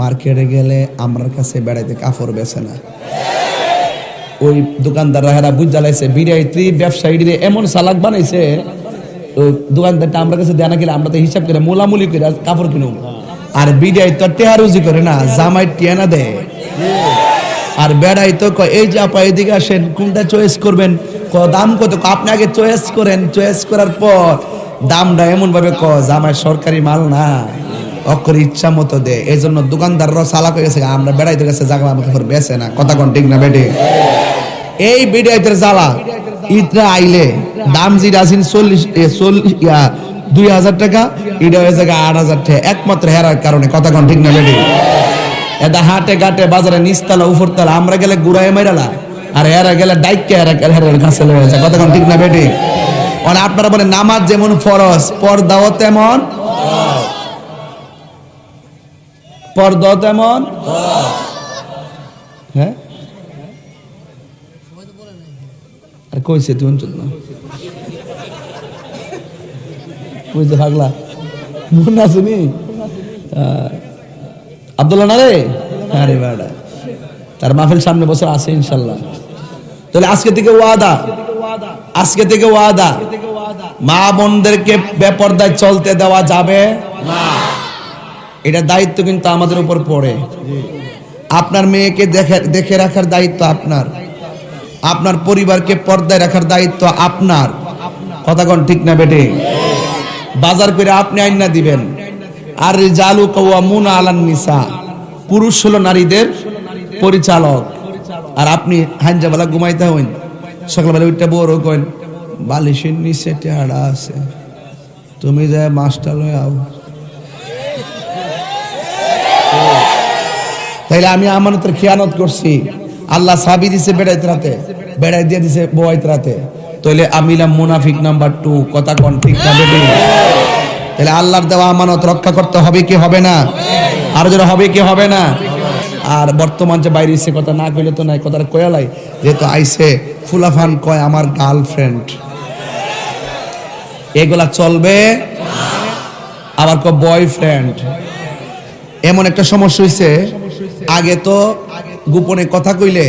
মার্কেটে গেলে আমার কাছে বেড়াইতে কাপড় বেছে না। ওই দোকানদাররা হেরা বুঝ জ্বালাইছে বিরিয়ানি ব্যবসায়ীদের এমন সালাক বানাইছে ওই দোকানদারটা আমার কাছে দেয় না গেলে আমরা তো হিসাব করে মোলামুলি করে কাপড় কিনুম। আর বিরিয়ানি তো টেহারুজি করে না, জামাই টিয়ানা দেয় আর বেড়াই তো এই যে আপা এদিকে আসেন, কোনটা চয়েস করবেন? ক দাম কত? আপনি আগে চয়েস করেন চয়েস করার পর দামটা এমন ভাবে ক জামাই সরকারি মাল না। অক্ষর ইচ্ছা মতো দে। এই জন্য দোকানদাররা সালাক হয়ে গেছে আমরা বেড়াইতে গেছে জাগা আমাকে করে বেছে না। কথা কোন ঠিক না বেটে? এই বিড়াইতের জ্বালা ইতরা আইলে দাম জি রাসিন চল্লিশ এ, চল্লিশ ইয়া দুই হাজার টাকা এটা হয়ে যায় আট হাজার টাকা। একমাত্র হেরার কারণে। কথা কোন ঠিক না বেটে? এটা হাটে ঘাটে বাজারে নিচতলা উপরতলা আমরা গেলে গুড়ায় মাইরালা। আর এরা গেলে ডাইকে এরা হেরার কাছে লয়ে যায় কথা কোন ঠিক না বেটে? আর আপনারা বলে নামাজ যেমন ফরজ পর্দাও তেমন পর্দাও তেমন? হ্যাঁ? আর কইছে তুই না। বুঝতে পাগলা। মনে আছে নি? আব্দুল্লাহ না রে? আরে বাড়া তার মাহফিল সামনে বছর আছে ইনশাল্লাহ। তাহলে আজকে থেকে ওয়াদা। আজকে থেকে ওয়াদা। মা বোনদেরকে বেপরদায় চলতে দেওয়া যাবে এটা দায়িত্ব কিন্তু আমাদের উপর পড়ে। আপনার মেয়েকে দেখে দেখে রাখার দায়িত্ব আপনার। আপনার পরিবারকে পর্দায় রাখার দায়িত্ব আপনার। কথা কোন ঠিক না বেটে বাজার করে আপনি আইনা দিবেন। আর জালু কৌয়া মুনা আলান নিসা। পুরুষ হলো নারীদের পরিচালক। আর আপনি হাঞ্জাবেলা ঘুমাইতে হইন। সকালবেলা উঠতে বড় কইন, বালিশের নিচে টেহারা আছে। তুমি যায় মাছটা লয়ে আও। তাইলে আমি আমানতের খেয়ানত করছি। আল্লাহ সাবি দিছে বেড়াইতে রাতে, বেড়াই দিয়ে দিছে বোয়াইতে রাতে। তাইলে আমিলাম মুনাফিক নাম্বার টু, কথা কোন ঠিক না বেবি? তাহলে আল্লাহর দেওয়া আমানত রক্ষা করতে হবে কি হবে না? আর যেন হবে কি হবে না? আর বর্তমান যে বাইরে সে কথা না কইলে তো নাই, কথাটা কয়ালাই যেহেতু আইসে, ফুলাফান কয় আমার গার্লফ্রেন্ড। এগুলা চলবে? আবার কয় বয়ফ্রেন্ড। এমন একটা সমস্যা হয়েছে আগে তো গোপনে কথা কইলে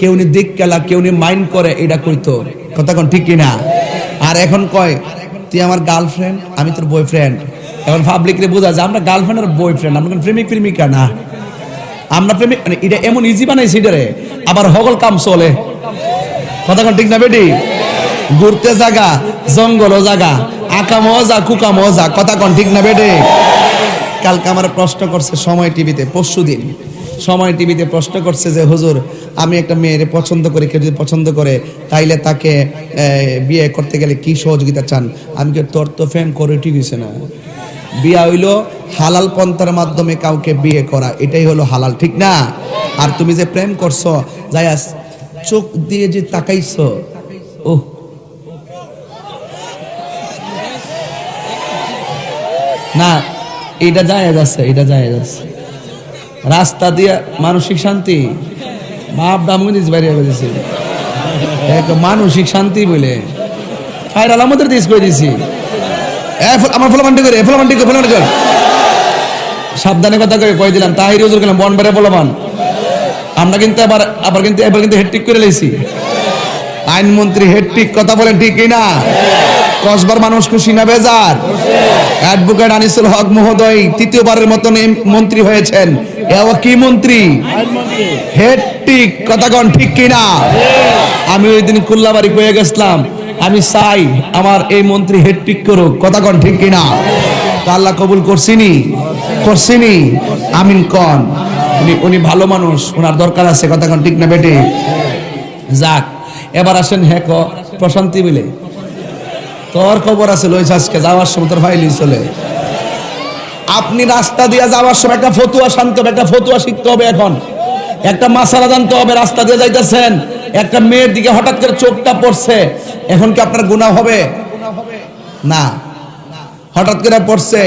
কেউ নি দিক কেলা কেউ নি মাইন্ড করে এটা কইতো। কথা কোন ঠিক কিনা? আর এখন কয়, তুই আমার গার্লফ্রেন্ড, আমি তোর বয়ফ্রেন্ড। এখন পাবলিক রে বোঝা যায়, আমরা গার্লফ্রেন্ড আর বয়ফ্রেন্ড, আমরা প্রেমিক প্রেমিকা না। আমরা প্রেমিক মানে এটা এমন ইজি বানাইছি এটারে আবার হগল কাম চলে। কথা কোন ঠিক না বেটি? ঘুরতে জাগা, জঙ্গলও জাগা আঁকা মজা কুকা মজা কথা কোন ঠিক না বেটি? কালকে আমার প্রশ্ন করছে, সময় টিভিতে, পরশু দিন। সময় টিভিতে প্রশ্ন করছে যে, হুজুর, আমি একটা মেয়েরে পছন্দ করি, কেউ যদি পছন্দ করে, তাইলে তাকে বিয়ে করতে গেলে কি সহযোগিতা চান? আমি কি, তোর তো ফ্যান করে হইছে না বিয়া হইল হালাল পন্থার মাধ্যমে কাউকে বিয়ে করা, এটাই হলো হালাল, ঠিক না? আর তুমি যে প্রেম করছ যাইয়াস চোখ দিয়ে যে তাকাইছো ওহ না এটা যায় যাচ্ছে এটা যায় যাচ্ছে রাস্তা দিয়ে মানসিক শান্তি। বাপ দাম বাইরে মানসিক শান্তি বলে। ফাইরাল আমাদের দেশ করে ফল- আমার ফলমান্টি করে ফলমান্টি করে সাবধানে কথা করে কই দিলাম, তাহির ওজুর গেলাম, বন বেড়ে বলবান। আমরা কিন্তু আবার আবার কিন্তু, এবার কিন্তু হেডটিক করে লেছি আইনমন্ত্রী হেডটিক কথা বলেন ঠিক কিনা? কসবার মানুষ খুশি না বেজার। অ্যাডভোকেট আনিসুল হক মহোদয় তৃতীয়বারের মতন মন্ত্রী হয়েছেন। এও কি মন্ত্রী? হেডটিক কথা কন ঠিক কিনা? আমি ওই দিন কুল্লাবাড়ি কয়ে গেছিলাম, আমি চাই আমার এই মন্ত্রী হেডটিক করুক, কথা কন ঠিক কিনা? তা আল্লাহ কবুল করছিনি করছিনি, আমিন কন। উনি উনি ভালো মানুষ ওনার দরকার আছে, কথা কন ঠিক না বেটে? যাক, এবার আসেন হ্যাঁ প্রশান্তি বলে তোর খবর আছে লইছ আজকে, যাওয়ার সময় তোর ভাই চলে। আপনি রাস্তা দিয়ে যাওয়ার সময় একটা ফতুয়া শান্ত হবে, একটা ফতুয়া শিখতে হবে এখন। একটা মাসালা জানতে হবে, রাস্তা দিয়ে যাইতেছেন। একটা মেয়ের দিকে হঠাৎ করে চোখটা পড়ছে। এখন কি আপনার গুনাহ হবে? না। হঠাৎ করে পড়ছে,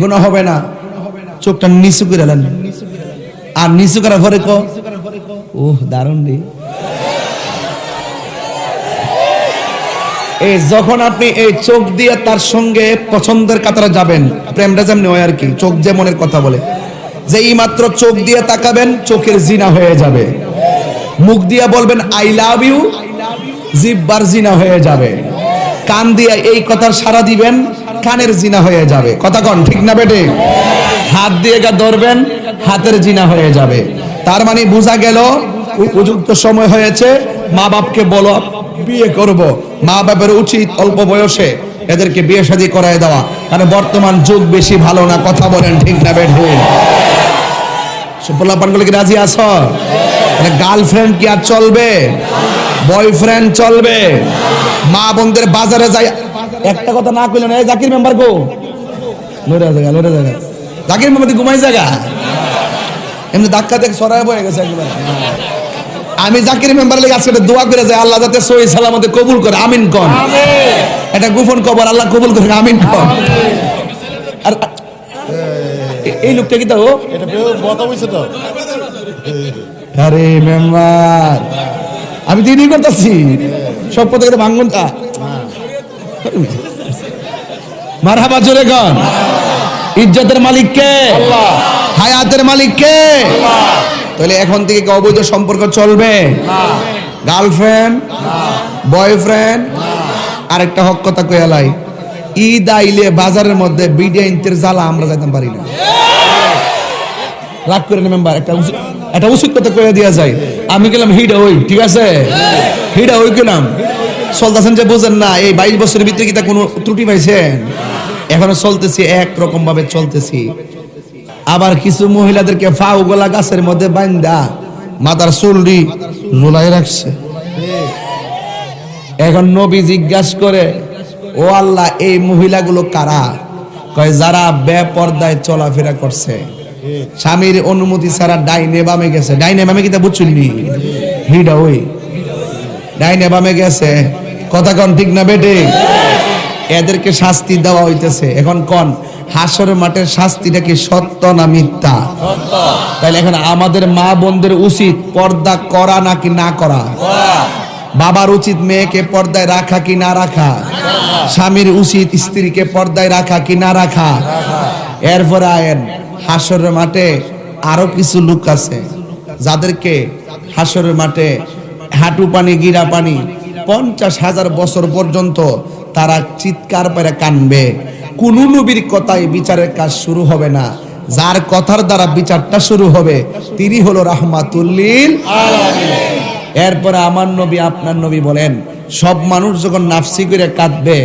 গুনাহ হবে না। চোখটা নিচু করে আর নিচু করার পরে কো? দারুণ রে। এই যখন আপনি এই চোখ দিয়ে তার সঙ্গে পছন্দের কাতারে যাবেন, প্রেমটা যেমনি হয় আর কি, চোখ যেমনের কথা বলে যে এই মাত্র চোখ দিয়ে তাকাবেন, চোখের জিনা হয়ে যাবে। মুখ দিয়ে বলবেন আই লাভ ইউ জিব্বার জিনা হয়ে যাবে। কান দিয়ে এই কথার সারা দিবেন, কানের জিনা হয়ে যাবে। কথা কন, ঠিক না বেটে? হাত দিয়ে গা ধরবেন, হাতের জিনা হয়ে যাবে। তার মানে বোঝা গেল উপযুক্ত সময় হয়েছে মা বাপকে বলো বিয়ে করব। মা বাপের উচিত অল্প বয়সে এদেরকে বিয়ে শাদী করায় দেওয়া। কারণ বর্তমান যুগ বেশি ভালো না, কথা বলেন ঠিক না, বেঠে। সুপলা পানগুলো কি রাজি আছ? গার্লফ্রেন্ড কি আর চলবে? বয়ফ্রেন্ড চলবে? মা বোনদের বাজারে যাই। একটা কথা না কইলেন এই জাকির মেম্বার গো। লড়ে জায়গা লড়ে জায়গা। জাকির মেম্বার ঘুমাই জায়গা। এমনি ধাক্কা থেকে সরাই বয়ে গেছে একবার। আমি জাকির মেম্বার লেগে আজকে দোয়া করে যাই আল্লাহ যাতে সহি সালামতে কবুল করে। আমিন কন। এটা গোপন কবর আল্লাহ কবুল করে আমিন কন। আর এই লোকটা কি তো আরে মেম্বার আমি দিনই করতেছি। সব পথে ভাঙ্গনটা মারহাবা জোরে গন ইজ্জতের মালিক কে? হায়াতের মালিক কে? তাহলে এখন থেকে কি অবৈধ সম্পর্ক চলবে? গার্লফ্রেন্ড বয়ফ্রেন্ড আরেকটা হক কথা কয়ালাই ঈদ আইলে বাজারের মধ্যে বিডিয়া ইন্তের জ্বালা আমরা যাইতে পারি না। রাগ করে মেম্বার একটা একটা উচিত কথা কয়ে দেওয়া যায়। আমি গেলাম হিডা ওই ঠিক আছে? হিডা ওই গেলাম। চলতেছেন যে বুঝেন না এই বাইশ বছরের ভিতরে কি তা কোনো ত্রুটি পাইছেন? এখনও চলতেছি এক রকম ভাবে চলতেছি। আবার কিছু মহিলাদেরকে ফাউ গোলা গাছের মধ্যে বান্দা মাথার চুলড়ি ঝোলাই রাখছে। এখন নবী জিজ্ঞাসা করে, ও আল্লাহ, এই মহিলাগুলো কারা? কয়, যারা বেপর্দায় চলাফেরা করছে। স্বামীর অনুমতি ছাড়া ডাইনে বামে গেছে। ডাইনে বামে কিতা বুঝছুননি হিডা ওই। ডাইনে বামে গেছে। কথা কন ঠিক না বেটে? এদেরকে শাস্তি দেওয়া হইতেছে। এখন কন? হাসর মাঠের শাস্তিটা কি সত্য না মিথ্যা? তাহলে এখন আমাদের মা বোনদের উচিত পর্দা করা নাকি না করা। বাবার উচিত মেয়েকে পর্দায় রাখা কি না রাখা? স্বামীর উচিত স্ত্রীকে পর্দায় রাখা কি না রাখা? এরপরে আয়েন হাসরের মাঠে আরও কিছু লোক আছে যাদেরকে হাসরের মাঠে হাঁটু পানি গিরা পানি পঞ্চাশ হাজার বছর পর্যন্ত তারা চিৎকার পেরে কানবে। কোন নবীর কথায় বিচারের কাজ শুরু হবে না। যার কথার দ্বারা বিচারটা শুরু হবে তিনি হলো রাহমাতুল্লিল এরপরে আমার নবী আপনার নবী বলেন সব মানুষ যখন নাফসি করে কাঁদবে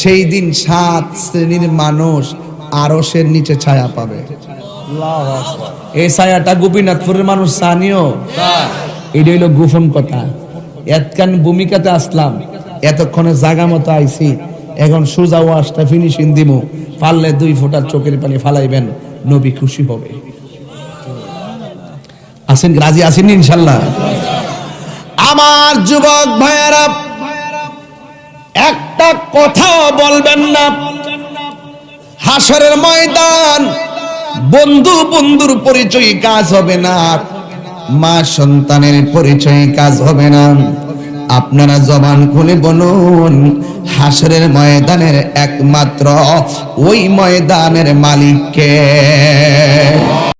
সেই দিন সাত শ্রেণির মানুষ আরসের নিচে ছায়া পাবে। এই ছায়াটা গোপীনাথপুরের মানুষ স্থানীয় এটা হইল গোপন কথা। এতখান ভূমিকাতে আসলাম। এতক্ষণে জাগা মতো আইছি। এখন সোজা ওয়াশটা ফিনিশিং দিমু। পারলে দুই ফোঁটার চোখের পানি ফালাইবেন, নবী খুশি হবে। আসেন রাজি আসেন ইনশাল্লাহ? আমার যুবক ভাইয়েরা, একটা কথাও বলবেন না। হাসরের ময়দান, বন্ধু বন্ধুর পরিচয় কাজ হবে না। মা সন্তানের পরিচয় কাজ হবে না। আপনারা জবান খুলে বলুন হাসরের ময়দানের একমাত্র ওই ময়দানের মালিককে।